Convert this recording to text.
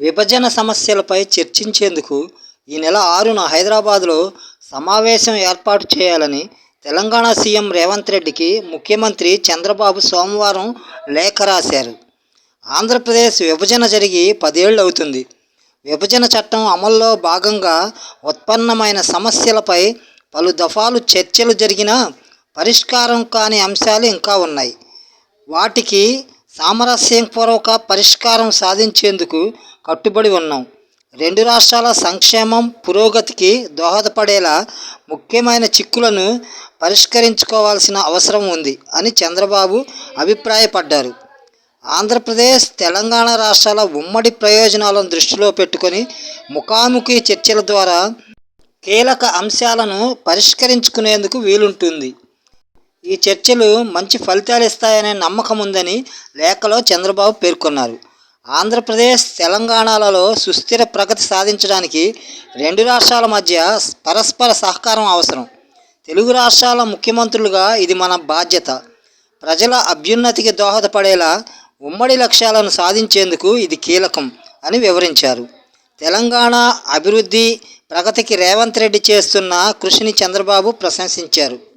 విభజన సమస్యలపై చర్చించేందుకు ఈ నెల ఆరున హైదరాబాద్లో సమావేశం ఏర్పాటు చేయాలని తెలంగాణ సీఎం రేవంత్ రెడ్డికి ముఖ్యమంత్రి చంద్రబాబు సోమవారం లేఖ రాశారు. ఆంధ్రప్రదేశ్ విభజన జరిగి పదేళ్ళు అవుతుంది విభజన చట్టం అమల్లో భాగంగా ఉత్పన్నమైన సమస్యలపై పలు దఫాలు చర్చలు జరిగినా పరిష్కారం కాని అంశాలు ఇంకా ఉన్నాయి. వాటికి సామరస్యపూర్వక పరిష్కారం సాధించేందుకు కట్టుబడి ఉన్నాం. రెండు రాష్ట్రాల సంక్షేమం పురోగతికి దోహదపడేలా ముఖ్యమైన చిక్కులను పరిష్కరించుకోవాల్సిన అవసరం ఉంది అని చంద్రబాబు అభిప్రాయపడ్డారు. ఆంధ్రప్రదేశ్ తెలంగాణ రాష్ట్రాల ఉమ్మడి ప్రయోజనాలను దృష్టిలో పెట్టుకొని ముఖాముఖి చర్చల ద్వారా కీలక అంశాలను పరిష్కరించుకునేందుకు వీలుంటుంది. ఈ చర్చలు మంచి ఫలితాలు ఇస్తాయనే నమ్మకం ఉందని లేఖలో చంద్రబాబు పేర్కొన్నారు. ఆంధ్రప్రదేశ్ తెలంగాణలలో సుస్థిర ప్రగతి సాధించడానికి రెండు రాష్ట్రాల మధ్య పరస్పర సహకారం అవసరం. తెలుగు రాష్ట్రాల ముఖ్యమంత్రులుగా ఇది మన బాధ్యత. ప్రజల అభ్యున్నతికి దోహదపడేలా ఉమ్మడి లక్ష్యాలను సాధించేందుకు ఇది కీలకం అని వివరించారు. తెలంగాణ అభివృద్ధి ప్రగతికి రేవంత్ రెడ్డి చేస్తున్న కృషిని చంద్రబాబు ప్రశంసించారు.